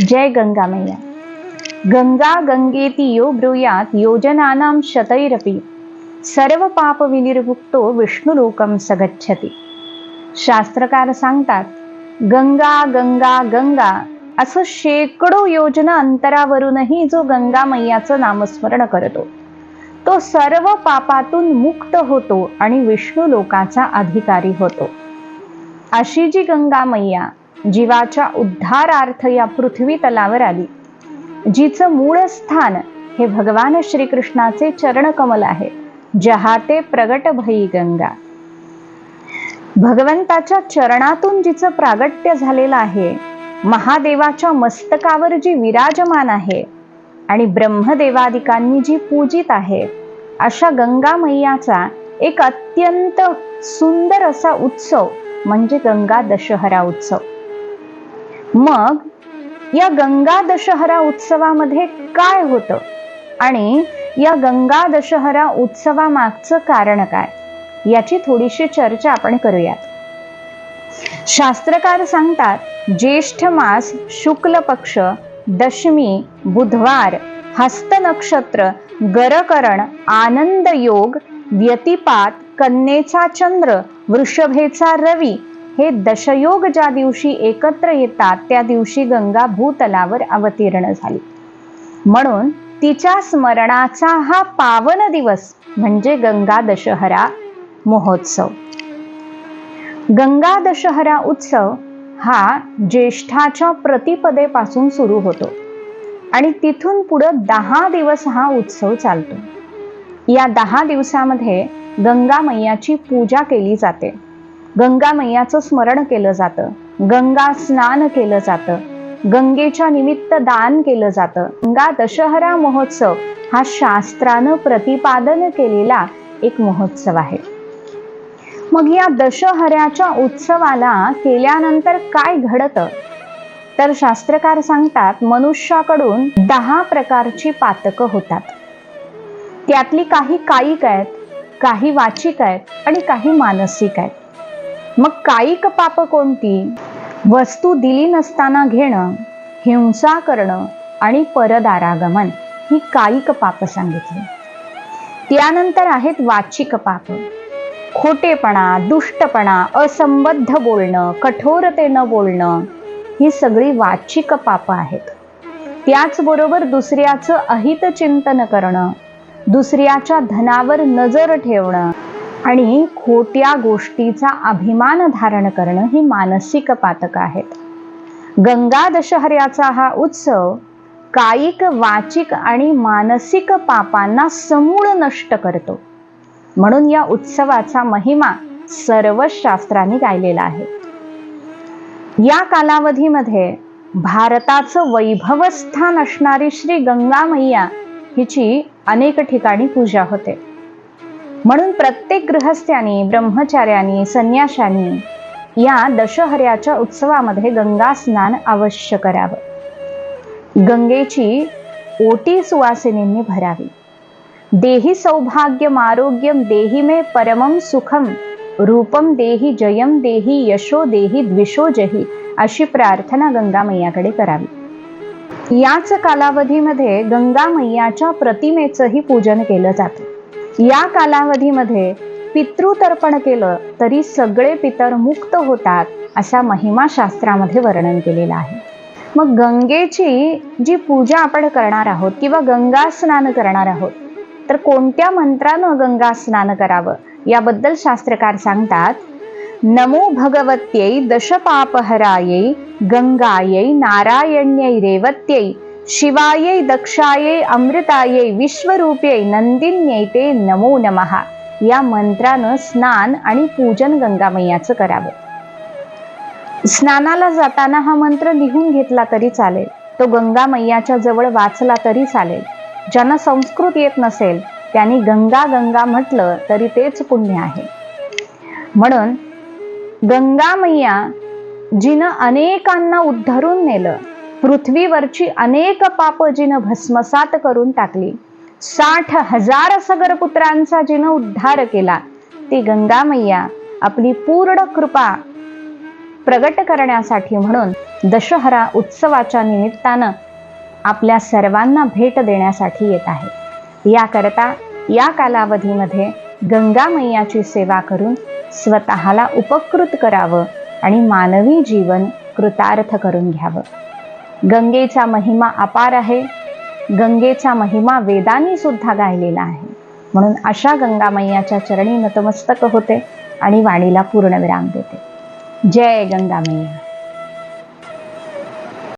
जय गंगा मैया। गंगा गंगेती यो ब्रूयात योजनानां शतैरपि। सर्व पाप विनिर्मुक्तो विष्णुलोकम सगच्छति। शास्त्रकार सांगतात गंगा गंगा गंगा असं शेकडो योजना अंतरावरूनही जो गंगा मैयाचं नामस्मरण करतो तो सर्व पापातून मुक्त होतो आणि विष्णू लोकाचा अधिकारी होतो। अशी जी गंगा मैया जीवाच्या उद्धारार्थ या पृथ्वी तलावर आली. जिचं मूळ स्थान हे भगवान श्रीकृष्णाचे चरणकमल आहे जहाते प्रगट भई गंगा. भगवंताच्या चरणातून जिचं प्रागट्य झालेलं आहे महादेवाच्या मस्तकावर जी विराजमान आहे आणि ब्रह्मदेवादिकांनी जी पूजित आहे अशा गंगा मैयाचा एक अत्यंत सुंदर असा उत्सव म्हणजे गंगा दशहरा उत्सव. मग या गंगा दशहरा उत्सवामध्ये काय होतं? आणि या गंगा दशहरा उत्सवामागचं कारण काय? याची थोडीशी चर्चा आपण करूयात. शास्त्रकार सांगतात ज्येष्ठ मास शुक्ल पक्ष दशमी बुधवार हस्त नक्षत्र गरकरण आनंद योग व्यतिपात कन्येचा चंद्र वृषभेचा रवी हे दशयोग ज्या दिवशी एकत्र येतात त्या दिवशी गंगा भूतलावर अवतीर्ण झाली. म्हणून तिच्या स्मरणाचा हा पावन दिवस म्हणजे गंगा दशहरा महोत्सव. गंगा दशहरा उत्सव हा ज्येष्ठाच्या प्रतिपदेपासून सुरू होतो आणि तिथून पुढं दहा दिवस हा उत्सव चालतो. या दहा दिवसामध्ये गंगा मैयाची पूजा केली जाते. गंगा मैयाचं स्मरण केलं जातं. गंगा स्नान केलं जातं. गंगेच्या निमित्त दान केलं जातं. गंगा दशहरा महोत्सव हा शास्त्रानं प्रतिपादन केलेला एक महोत्सव आहे. मग या दशहऱ्याच्या उत्सवाला केल्यानंतर काय घडतं? तर शास्त्रकार सांगतात मनुष्याकडून दहा प्रकारची पातकं होतात. त्यातली काही कायिक आहेत काही वाचिक आहेत आणि काही मानसिक आहेत. मग कायिक पाप कोणती? वस्तू दिली नसताना घेणं हिंसा करणं आणि परदारागमन ही कायिक पाप सांगितली. त्यानंतर आहेत वाचिक पाप खोटेपणा दुष्टपणा असंबद्ध बोलणं कठोरतेनं बोलणं ही सगळी वाचिक पाप आहेत. त्याचबरोबर दुसऱ्याचं अहित चिंतन करणं दुसऱ्याच्या धनावर नजर ठेवणं आणि खोट्या गोष्टीचा अभिमान धारण करणं ही मानसिक पातक आहेत. गंगा दशहऱ्याचा हा उत्सव कायिक वाचिक आणि मानसिक पापांना समूळ नष्ट करतो. म्हणून या उत्सवाचा महिमा सर्व शास्त्रांनी गायलेला आहे. या कालावधीमध्ये भारताचं वैभवस्थान असणारी श्री गंगा मैया हिची अनेक ठिकाणी पूजा होते. म्हणून प्रत्येक गृहस्थ्यांनी ब्रह्मचार्यांनी संन्याशांनी या दशहऱ्याच्या उत्सवामध्ये गंगा स्नान अवश्य करावं. गंगेची ओटी सुवासिनींनी भरावी. देही सौभाग्यम आरोग्यम देही मे परमम सुखम रूपम देही जयम देही यशो देही द्विषो जही अशी प्रार्थना गंगा मैयाकडे करावी. याच कालावधीमध्ये गंगा मैयाच्या प्रतिमेचंही पूजन केलं जातं. या कालावधीमध्ये पितृतर्पण केलं तरी सगळे पितर मुक्त होतात अशा महिमा शास्त्रामध्ये वर्णन केलेलं आहे. मग गंगेची जी पूजा आपण करणार आहोत किंवा गंगा स्नान करणार आहोत तर कोणत्या मंत्रानं गंगा स्नान करावं याबद्दल शास्त्रकार सांगतात नमो भगवत्यै दशपापहरायै गंगायै नारायण्यै रेवत्यै शिवायै दक्षायै अमृतायै विश्वरूप्यै नंदिन्यै ते नमो. नमहा या मंत्रानं स्नान आणि पूजन गंगामय्याचं करावं. स्नानाला जाताना हा मंत्र लिहून घेतला तरी चालेल. तो गंगा मैयाच्या जवळ वाचला तरी चालेल. ज्यांना संस्कृत येत नसेल त्यांनी गंगा गंगा म्हटलं तरी तेच पुण्य आहे. म्हणून गंगा मैया जिनं अनेकांना उद्धरून नेलं पृथ्वीवरची अनेक पाप जिनं भस्मसात करून टाकली. साठ हजार सगर पुत्रांचा जिनं उद्धार केला. ती गंगा मैया आपली पूर्ण कृपा प्रगट करण्यासाठी म्हणून दशहरा उत्सवाच्या निमित्तानं आपल्या सर्वांना भेट देण्यासाठी येत आहे. याकरता या कालावधीमध्ये गंगा मैयाची सेवा करून स्वतःला उपकृत करावं आणि मानवी जीवन कृतार्थ करून घ्यावं. गंगेचा महिमा अपार आहे. गंगेचा महिमा वेदांनी सुद्धा गायलेला आहे. म्हणून अशा गंगामय्याच्या चरणी नतमस्तक होते आणि वाणीला पूर्णविराम देते. जय गंगामय्या.